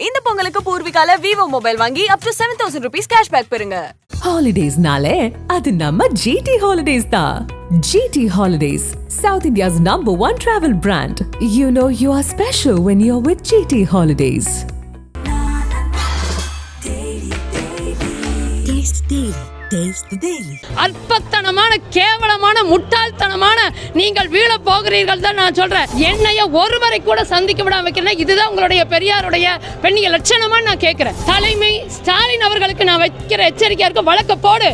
இந்த பொங்கலுக்கு பூர்விகால Vivo mobile வாங்கி up to seven thousand rupees cashback பெறுங்க. ஹாலிடேஸ்னாலே அது நம்ம ஜிடி ஹாலிடேஸ் தான். GT Holidays South India's number one travel brand you know you are special when you are with GT Holidays Taste Daily. அற்பத்தனமான கேவலமான முட்டாள்தனமான நீங்கள் வீழ போகிறீர்கள் தான் நான் சொல்றேன். என்னைய ஒருவரை கூட சந்திக்க விடாம வைக்கிறேன் இதுதான் உங்களுடைய பெரியாருடைய பெண்ணிய லட்சணமா நான் கேட்கிறேன் தலைமை ஸ்டாலின் அவர்களுக்கு நான் வைக்கிற எச்சரிக்கையா இருக்க வழக்க போடு.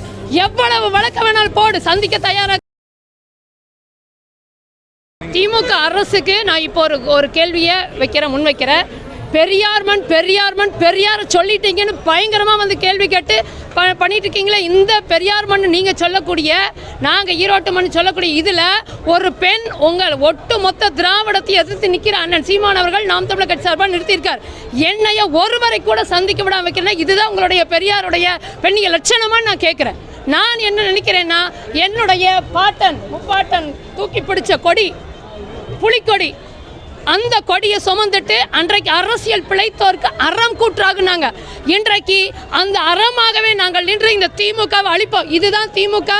எவ்வளவு வழக்க வேணாலும் போடு. சந்திக்க தயாரா திமுக அரசுக்கு நான் இப்போ ஒரு ஒரு கேள்வியை வைக்கிறேன் முன் வைக்கிறேன் பெரியார் மண் பெரியார் மண் பெரியார் சொல்லிட்டீங்கன்னு பயங்கரமாக வந்து கேள்வி கேட்டு ப பண்ணிட்டு இருக்கீங்களே இந்த பெரியார் மண் நீங்கள் சொல்லக்கூடிய நாங்கள் ஈரோட்டு மண் சொல்லக்கூடிய இதில் ஒரு பெண் உங்கள் ஒட்டு மொத்த திராவிடத்தை எதிர்த்து நிற்கிற அண்ணன் சீமான் அவர்கள் நாம் தமிழர் கட்சி சார்பாக நிறுத்தியிருக்கார். என்னைய ஒருவரை கூட சந்திக்க விடாம வைக்கிறேன் இதுதான் உங்களுடைய பெரியாருடைய பெண்ணிய லட்சணமாக நான் கேட்குறேன் நான் என்ன நினைக்கிறேன்னா என்னுடைய பாட்டன் முப்பாட்டன் தூக்கி பிடிச்ச கொடி புலிக்கொடி அந்த கொடியை சுமந்துட்டு அன்றைக்கு அரசியல் பிழைத்தோருக்கு அறம் கூற்றாகுனாங்க. இன்றைக்கு அந்த அறமாகவே நாங்கள் நின்று இந்த திமுகவை அழிப்போம். இதுதான் திமுக.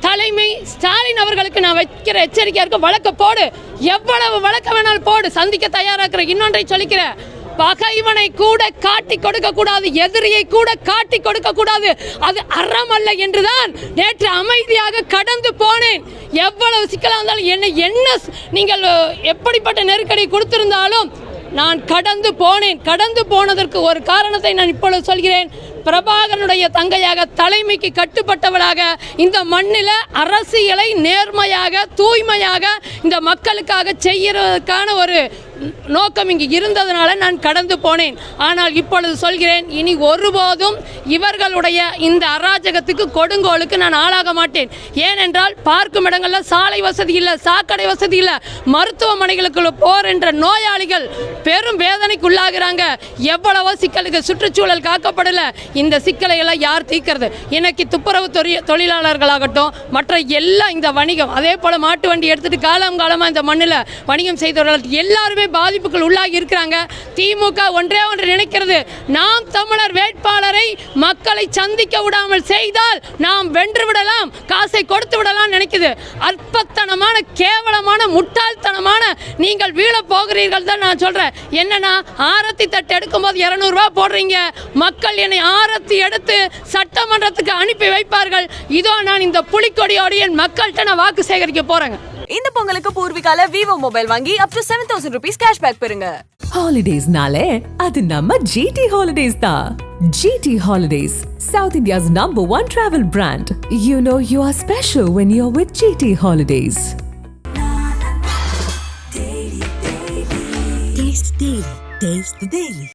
தலைமை ஸ்டாலின் அவர்களுக்கு நான் வைக்கிற எச்சரிக்கையா இருக்கும் வழக்க போடு. எவ்வளவு வழக்க வேணாலும் போடு. சந்திக்க தயாராகிற இன்னொன்றை சொல்லிக்கிறேன் பகைவனை கூட காட்டி கொடுக்க கூடாது. எதிரியை கூட காட்டி கொடுக்க கூடாது. அது அறம் அல்ல என்றுதான் நேற்று அமைதியாக கடந்து போனேன். எவ்வளவு சிக்கலாக இருந்தாலும் என்ன என்ன நீங்கள் எப்படிப்பட்ட நெருக்கடி கொடுத்திருந்தாலும் நான் கடந்து போனேன். கடந்து போனதற்கு ஒரு காரணத்தை நான் இப்பொழுது சொல்கிறேன். பிரபாகரனுடைய தங்கையாக தலைமைக்கு கட்டுப்பட்டவளாக இந்த மண்ணில் அரசியலை நேர்மையாக தூய்மையாக இந்த மக்களுக்காக செய்கிறதுக்கான ஒரு நோக்கம் இங்கு இருந்ததுனால நான் கடந்து போனேன். ஆனால் இப்பொழுது சொல்கிறேன் இனி ஒருபோதும் இவர்களுடைய இந்த அராஜகத்துக்கு கொடுங்கோலுக்கு நான் ஆளாக மாட்டேன். ஏனென்றால் பார்க்கும் இடங்களில் சாலை வசதி இல்லை சாக்கடை வசதி இல்லை மருத்துவமனைகளுக்குள்ள போர் என்ற நோயாளிகள் பெரும் வேதனைக்குள்ளாகிறாங்க. எவ்வளவோ சிக்கலுக்கு சுற்றுச்சூழல் காக்கப்படலை. இந்த சிக்கலை எல்லாம் யார் தீர்க்கிறது? இன்னைக்கு துப்புரவு தொழில் தொழிலாளர்களாகட்டும் மற்ற எல்லா இந்த வணிகம் அதே போல மாட்டு வண்டி எடுத்துட்டு காலம் காலமாக இந்த மண்ணில் வணிகம் செய்தவர்கள் எல்லாருமே பாதிப்புகள் உள்ளாகி இருக்கிறாங்க. திமுக ஒன்றே ஒன்று நினைக்கிறது. நாம் தமிழர் வேட்பாளரை மக்களை சந்திக்க விடாமல் செய்தால் நாம் வென்று விடலாம் காசை கொடுத்து விடலாம் நினைக்குது. அற்பத்தனமான கேவலமான முட்டாள்தனமான நீங்கள் வீழ போகிறீர்கள் தான் நான் சொல்றேன். என்னன்னா ஆரத்தி தட்டு எடுக்கும்போது இரநூறுவா போடுறீங்க. மக்கள் என்னை ஆரத்தி எடுத்து சட்டமன்றத்துக்கு அனுப்பி வைப்பார்கள். இதோ நான் இந்த புலிக்கொடியோடு என் மக்கள்கிட்ட நான் வாக்கு சேகரிக்க போறேங்க. இந்த பொங்கலுக்கு பூர்விகால விவோ மொபைல் வாங்கி up to seven thousand rupees cashback பெறுங்க ஹாலிடேஸ்னாலே அது நம்ம ஜிடி ஹாலிடேஸ் தான் GT Holidays South India's number one travel brand you know you are special when you are with GT Holidays Taste Daily. Taste the Daily.